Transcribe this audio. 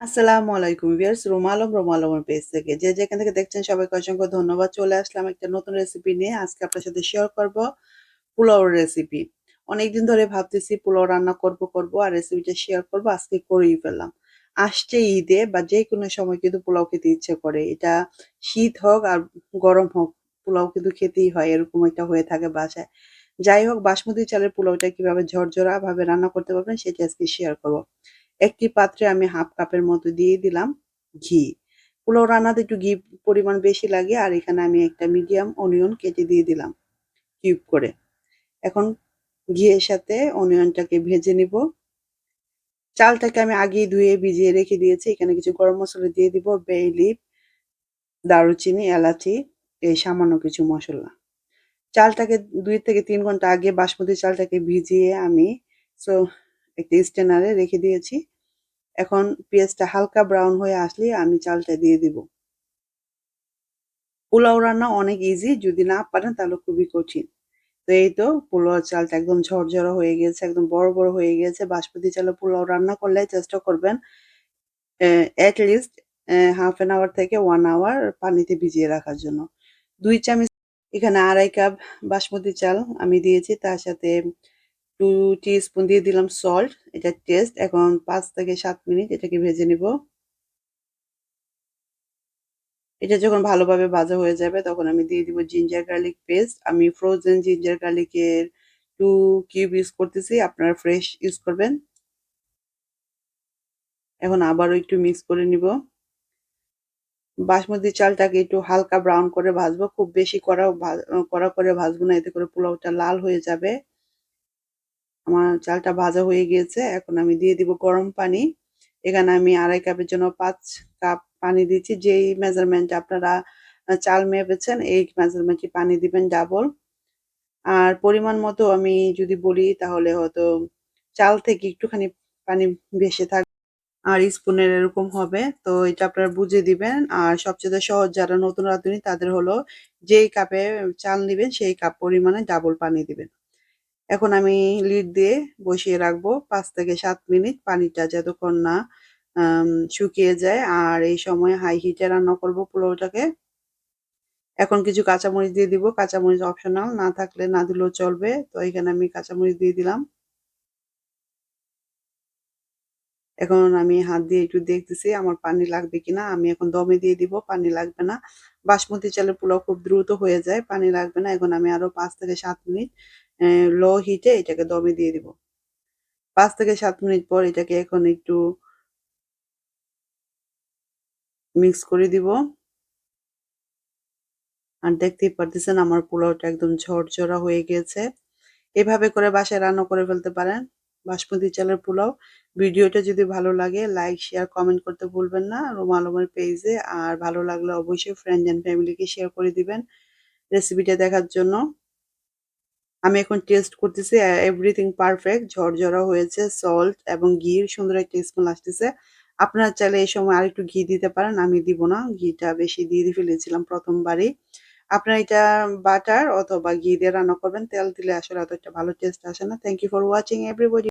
আসসালামু আলাইকুম viewers. Ruma Alam Ruma page থেকে যে যেখান থেকে দেখছেন সবাইকে অসংখ্য ধন্যবাদ। চলে আসলাম একটা নতুন রেসিপি নিয়ে। আজকে আপনার সাথে শেয়ার করব পোলাওর রেসিপি অনেকদিন ধরে ভাবতেছি পোলাও রান্না করব করব আর রেসিপিটা শেয়ার করব। আজকে করেই ফেললাম। আসছে ঈদে বা যে কোনো সময় কিন্তু পোলাও খেতে ইচ্ছে করে। এটা শীত হোক আর গরম হোক, পোলাও কিন্তু খেতেই হয়। এরকম একটা হয়ে থাকে বাসায়। যাই হোক, বাসমতি চালের পোলাওটা কীভাবে ঝরঝরা ভাবে রান্না করতে পারবেন সেটা আজকে শেয়ার করব। একটি পাত্রে আমি হাফ কাপের মতো দিয়ে দিলাম ঘি। পোলাও রান্নাতে একটু ঘি পরিমাণ বেশি লাগে, আর এখানে আমি একটা মিডিয়াম অনিয়ন কেটে দিয়ে দিলাম কিউব করে। এখন ঘিয়ের সাথে অনিয়নটাকে ভেজে নিব। চালটাকে আমি আগে ধুয়ে ভিজিয়ে রেখে দিয়েছি। এখানে কিছু গরম মশলা দিয়ে দিব বে লিপ দারুচিনি, এলাচি, এই সামান্য কিছু মশলা। চালটাকে দুই থেকে তিন ঘণ্টা আগে বাসমতি চালটাকে ভিজিয়ে আমি একটা স্টেনারে রেখে দিয়েছি। এখন পেঁয়াজটা হালকা ব্রাউন হয়ে আসলে আমি চালটা দিয়ে দিব। পোলাও রান্না অনেক ইজি যদি না পারেন তাহলে খুবই কঠিন। তো এই তো পোলাও চালটা একদম ঝরঝরা হয়ে গেছে, একদম বড় বড় হয়ে গেছে। বাসমতি চালে পোলাও রান্না করলে চেষ্টা করবেন at least half an hour থেকে ওয়ান আওয়ার পানিতে ভিজিয়ে রাখার জন্য। দুই চামচ, এখানে আড়াই কাপ বাসমতি চাল আমি দিয়েছি, তার সাথে টু স্পুন দিয়ে দিলাম সল্ট এটা টেস্ট এখন পাঁচ থেকে সাত মিনিট এটাকে ভেজে নিব। এটা যখন ভালোভাবে ভাজা হয়ে যাবে, তখন আমি দিয়ে দিব জিঞ্জার গার্লিক পেস্ট আমি ফ্রোজেন জিঞ্জার গার্লিকের টু কিউব ইউজ করতেছি, আপনারা ফ্রেশ ইউজ করবেন। এখন আবারও একটু মিক্স করে নিব। বাসমতি চালটাকে একটু হালকা ব্রাউন করে ভাজবো, খুব বেশি করা করা করে ভাজবো না, এতে করে পোলাওটা লাল হয়ে যাবে। আমার চালটা ভাজা হয়ে গিয়েছে, এখন আমি দিয়ে দিব গরম পানি। এখানে আমি আড়াই কাপের জন্য পাঁচ কাপ পানি দিচ্ছি যেই মেজারমেন্ট আপনারা চাল মেপেছেন, এই মেজারমেন্টে পানি দিবেন ডাবল আর পরিমাণ মতো আমি যদি বলি, তাহলে হয়তো চাল থেকে একটুখানি পানি ভেসে থাকবে আর স্পুনের এরকম হবে। তো এটা আপনারা বুঝে দিবেন। আর সবচেয়ে সহজ যারা নতুন রাঁধুনি, তাদের হলো যেই কাপে চাল নেবেন, সেই কাপ পরিমাণে ডাবল পানি দিবেন। এখন আমি লিড দিয়ে বসিয়ে রাখব। পাঁচ থেকে সাত মিনিট পানিটা যতক্ষণ না শুকিয়ে যায়। আর এই সময় হাই হিটে রান্না করব পোলাওটাকে। এখন কিছু কাঁচামরিচ দিয়ে দিব। কাঁচামরিচ অপশনাল না থাকলে না দিলেও চলবে। তো এখানে আমি কাঁচামরিচ দিয়ে দিলাম। এখন আমি হাত দিয়ে একটু দেখতেছি আমার পানি লাগবে কিনা। আমি এখন দমে দিয়ে দিব, পানি লাগবে না। বাসমতি চালের পোলাও খুব দ্রুত হয়ে যায়, পানি লাগবে না। এখন আমি আরও পাঁচ থেকে সাত মিনিট লো হিটে এটাকে দমে দিয়ে দিব। পাঁচ থেকে সাত মিনিট পর এটাকে এখন একটু মিক্স করে দিব। আর দেখতেই পারতেছেন আমার পোলাওটা একদম ঝরঝরা হয়ে গেছে। এভাবে করে বাসায় রান্না করে ফেলতে পারেন। বাসমতি চালের পোলাও। ভিডিওটা যদি ভালো লাগে লাইক শেয়ার কমেন্ট করতে ভুলবেন না। রোমা আলমের পেজে। আর ভালো লাগলে অবশ্যই ফ্রেন্ড অ্যান্ড ফ্যামিলিকে শেয়ার করে দিবেন রেসিপিটা দেখার জন্য। আমি এখন টেস্ট করতেছি এভরিথিং পারফেক্ট ঝরঝরা হয়েছে সল্ট এবং ঘির, সুন্দর একটা স্মেল আসতেছে। আপনারা চাইলে এই সময় আর একটু ঘি দিতে পারেন, আমি দিব না। ঘিটা বেশি দিয়ে দিয়ে ফেলেছিলাম প্রথমবারই। আপনারা এটা বাটার অথবা ঘি দিয়ে রান্না করবেন, তেল দিলে আসলে এত একটা ভালো টেস্ট আসে না। Thank you for watching everybody